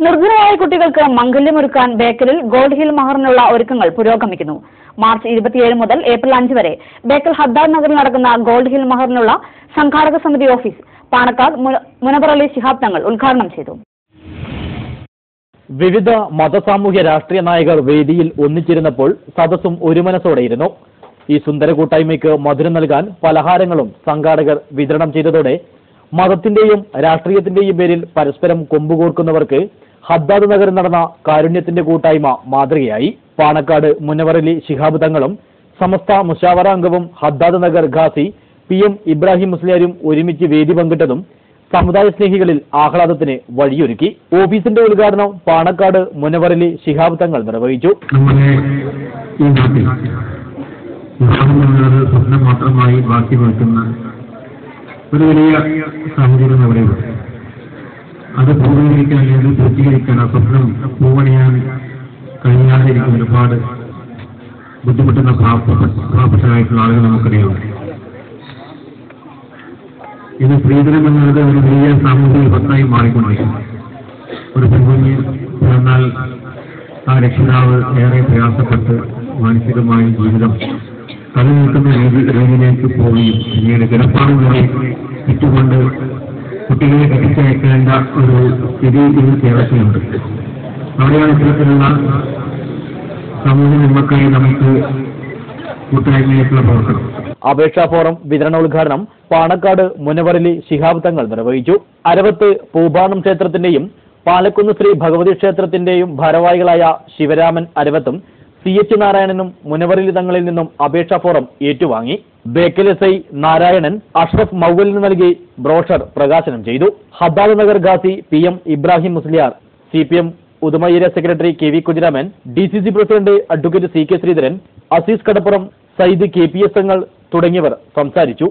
നിർധനരായ കുട്ടികൾക്ക് മംഗല്യമൊരുക്കാൻ ബേക്കലിൽ gold hill മഹറിനുള്ള ഒരുക്കങ്ങൾ പുരോഗമിക്കുന്നു. മാർച്ച് ഇരുപത്തിയേഴ് മുതൽ ഏപ്രിൽ അഞ്ച് വരെ ബേക്കൽ ഹദ്ദാർ നഗറിൽ നടക്കുന്ന ഗോൾഡ് ഹിൽ മഹറിനുള്ള സംഘാടക സമിതി ഓഫീസ് പാണക്കാട് മുനബറലി ശിഹാബ് തങ്ങൾ ഉദ്ഘാടനം ചെയ്തു. വിവിധ മതസാമൂഹ്യ രാഷ്ട്രീയ നായകർ വേദിയിൽ ഒന്നിച്ചിരുന്നപ്പോൾ സദസ്സും ഒരു മനസ്സോടെയിരുന്നു ഈ സുന്ദര കൂട്ടായ്മയ്ക്ക് മധുരം നൽകാൻ പലഹാരങ്ങളും സംഘാടകർ വിതരണം ചെയ്തതോടെ മതത്തിന്റെയും രാഷ്ട്രീയത്തിന്റെയും പേരിൽ പരസ്പരം കൊമ്പുകോർക്കുന്നവർക്ക് ഹദ്ദാദ് നഗറിൽ നടന്ന കാരുണ്യത്തിന്റെ കൂട്ടായ്മ മാതൃകയായി. പാണക്കാട് മുനവറലി ശിഹാബ് തങ്ങളും സമസ്ത മുഷാവറ അംഗവും ഹദ്ദാദ് നഗർ ഖാസി പി എം ഇബ്രാഹിം മുസ്ലിയാരും ഒരുമിച്ച് വേദി പങ്കിട്ടതും സമുദായ സ്നേഹികളിൽ ആഹ്ലാദത്തിന് വഴിയൊരുക്കി. ഓഫീസിന്റെ ഉദ്ഘാടനം പാണക്കാട് മുനവറലി ശിഹാബ് തങ്ങൾ നിർവഹിച്ചു. മാത്രമായി ബാക്കി നിൽക്കുന്ന ഒരു വലിയ സാഹചര്യം അവിടെയുണ്ട് അത് പൂർത്തീകരിക്കാൻ അല്ലെങ്കിൽ പൂർത്തീകരിക്കാൻ ആ സ്വപ്നം പൂവണിയാൻ കഴിയാതിരിക്കുന്ന ഒരുപാട് ബുദ്ധിമുട്ടുന്ന പ്രാപ്തരായിട്ടുള്ള ആളുകൾ നമുക്കറിയാം. ഇത് സ്ത്രീധനം എന്നത് ഒരു വലിയ സാമൂഹിക വിപത്തായി മാറിക്കൊണ്ടിരിക്കുന്നു ഒരു പെൺകുഞ്ഞ് പിറന്നാൽ ആ രക്ഷിതാവ് ഏറെ പ്രയാസപ്പെട്ട് മാനസികമായും ജീവിതം തലനിൽക്കുന്ന രീതി രീതിയിലേക്ക് പോവുകയും പിന്നീട് കിടപ്പാടുകളെ ചുറ്റുകൊണ്ട് കുട്ടികളെ കെട്ടിച്ചയക്കേണ്ട ഒരു സ്ഥിതി ഇന്ന് കേരളത്തിലുണ്ട്. അവിടെയാണ് ഇത്തരത്തിലുള്ള സമൂഹ നന്മക്കായി നമുക്ക് കൂട്ടായ്മയായിട്ടുള്ള പ്രവർത്തനം. അപേക്ഷാ ഫോറം വിതരണോദ്ഘാടനം പാണക്കാട് മുനവറലി ശിഹാബ് തങ്ങൾ നിർവഹിച്ചു. അരവത്ത് പൂപാണം ക്ഷേത്രത്തിന്റെയും പാലക്കുന്ന് ശ്രീ ഭഗവതി ക്ഷേത്രത്തിന്റെയും ഭാരവാഹികളായ ശിവരാമൻ അരവത്തും സി എച്ച് നാരായണനും മുനവറിലി തങ്ങളിൽ നിന്നും അപേക്ഷാ ഫോറം ഏറ്റുവാങ്ങി. ബേക്കൽ എസ് ഐ നാരായണൻ അഷ്റഫ് മൗവലിന് നൽകി ബ്രോഷർ പ്രകാശനം ചെയ്തു. Haddad Nagar Khasi P M Ibrahim Musliyar C P M Uduma area secretary K V Kunhiraman D C C president advocate C K Sreedharan Azeez Kadappuram Sayyid K P S Thangal തുടങ്ങിയവർ സംസാരിച്ചു.